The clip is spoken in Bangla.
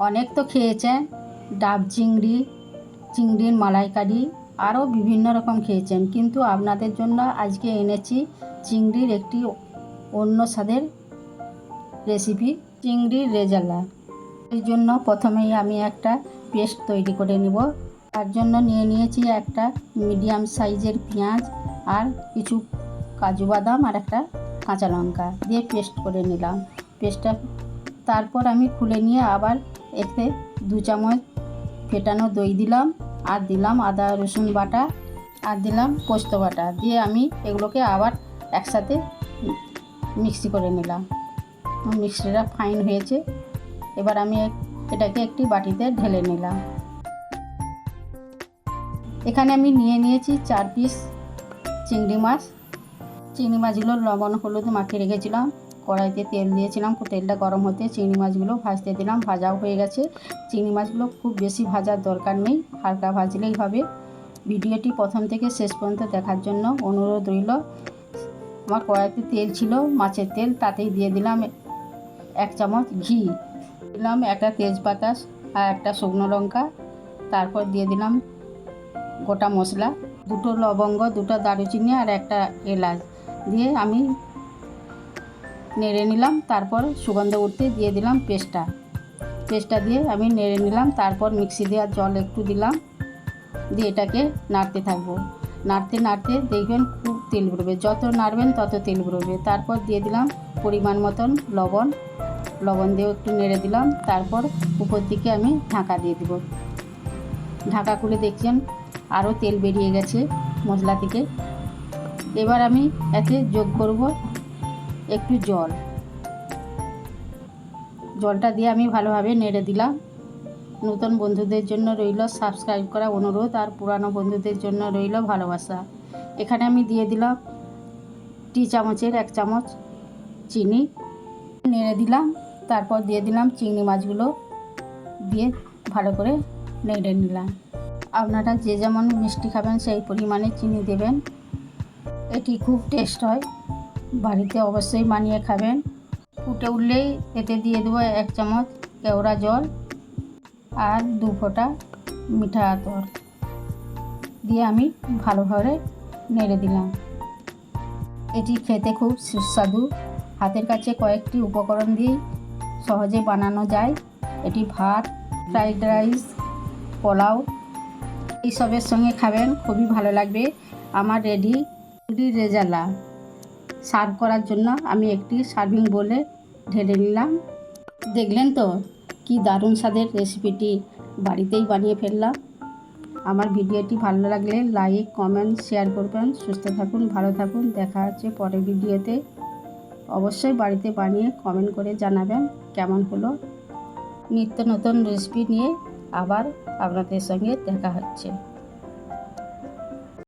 অনেক তো খেয়েছেন। ডাব চিংড়ি, চিংড়ির মালাইকারি, আরও বিভিন্ন রকম খেয়েছেন। কিন্তু আপনাদের জন্য আজকে এনেছি চিংড়ির একটি অন্য স্বাদের রেসিপি, চিংড়ির রেজালা। এই জন্য প্রথমেই আমি একটা পেস্ট তৈরি করে নেব। তার জন্য নিয়ে নিয়েছি একটা মিডিয়াম সাইজের পেঁয়াজ আর কিছু কাজু বাদাম আর একটা কাঁচা লঙ্কা দিয়ে পেস্ট করে নিলাম। পেস্টটা তারপর আমি খুলে নিয়ে আবার এতে দু চামচ ফেটানো দই দিলাম, আর দিলাম আদা, রসুন বাটা, আর দিলাম পোস্ত বাটা। দিয়ে আমি এগুলোকে আবার একসাথে মিক্সি করে নিলাম। মিক্সিটা ফাইন হয়েছে। এবার আমি এটাকে একটি বাটিতে ঢেলে নিলাম। এখানে আমি নিয়ে নিয়েছি চার পিস চিংড়ি মাছ। চিংড়ি মাছগুলো লবণ, হলুদ মাখিয়ে রেখেছিলাম। কড়াইতে তেল দিয়েছিলাম তেলটা গরম হতে চিংড়ি মাছগুলো ভাজতে দিলাম, ভাজাও হয়ে গেছে। চিংড়ি মাছগুলো খুব বেশি ভাজার দরকার নেই, হালকা ভাজলেই হবে। ভিডিওটি প্রথম থেকে শেষ পর্যন্ত দেখার জন্য অনুরোধ রইল। আমার কড়াইতে তেল ছিল, মাছের তেল, তাতেই দিয়ে দিলাম এক চামচ ঘি। দিলাম একটা তেজপাতা আর একটা শুকনো লঙ্কা, তারপর দিয়ে দিলাম গোটা মশলা, দুটো লবঙ্গ, দুটো দারুচিনি আর একটা এলাচ। দিয়ে আমি নেড়ে নিলাম, তারপর সুগন্ধ উঠতে দিয়ে দিলাম পেস্টটা। পেস্টটা দিয়ে আমি নেড়ে নিলাম, তারপর মিক্সি দেওয়ার জল একটু দিলাম। দিয়ে এটাকে নাড়তে থাকব। নাড়তে নাড়তে দেখবেন খুব তেল বেরোবে যত নাড়বেন তত তেল বেরোবে তারপর দিয়ে দিলাম পরিমাণ মতন লবণ। লবণ দিয়েও একটু নেড়ে দিলাম, তারপর উপর দিকে আমি ঢাকা দিয়ে দেবো। ঢাকা খুলে দেখছেন আরও তেল বেরিয়ে গেছে মশলা থেকে। এবার আমি এতে যোগ করব একটু জল। জলটা দিয়ে আমি ভালোভাবে নেড়ে দিলাম। নতুন বন্ধুদের জন্য রইল সাবস্ক্রাইব করা অনুরোধ আর পুরানো বন্ধুদের জন্য রইল ভালোবাসা। এখানে আমি দিয়ে দিলাম টি চামচের এক চামচ চিনি। নেড়ে দিলাম, তারপর দিয়ে দিলাম চিংড়ি মাছগুলো দিয়ে ভালো করে নেড়ে নিলাম। আপনারা যে যেমন মিষ্টি খাবেন সেই পরিমাণে চিনি দেবেন। এটি খুব টেস্ট হয়। বাড়িতে অবশ্যই বানিয়ে খাবেন। ফুটে উঠলেই এতে দিয়ে দেবো এক চামচ কেওড়া জল আর দু ফোঁটা মিঠা আতর। দিয়ে আমি ভালোভাবে নেড়ে দিলাম। এটি খেতে খুব সুস্বাদু। হাতের কাছে কয়েকটি উপকরণ দিয়ে সহজে বানানো যায়। এটি ভাত, ফ্রাইড রাইস, পোলাও এইসবের সঙ্গে খাবেন, খুবই ভালো লাগবে। আমার রেডি রেজালা সার্ভ করার জন্য আমি একটি সার্ভিং বলে ঢেলে নিলাম। দেখলেন তো, কি দারুণ স্বাদের রেসিপিটি। বাড়িতেই বানিয়ে ফেললাম। আমার ভিডিওটি ভালো লাগলে লাইক, কমেন্ট, শেয়ার করবেন। সুস্থ থাকুন, ভালো থাকুন। দেখা হচ্ছে পরের ভিডিওতে। অবশ্যই বাড়িতে বানিয়ে কমেন্ট করে জানাবেন কেমন হলো। নিত্য নতুন রেসিপি নিয়ে আবার আপনাদের সঙ্গে দেখা হচ্ছে।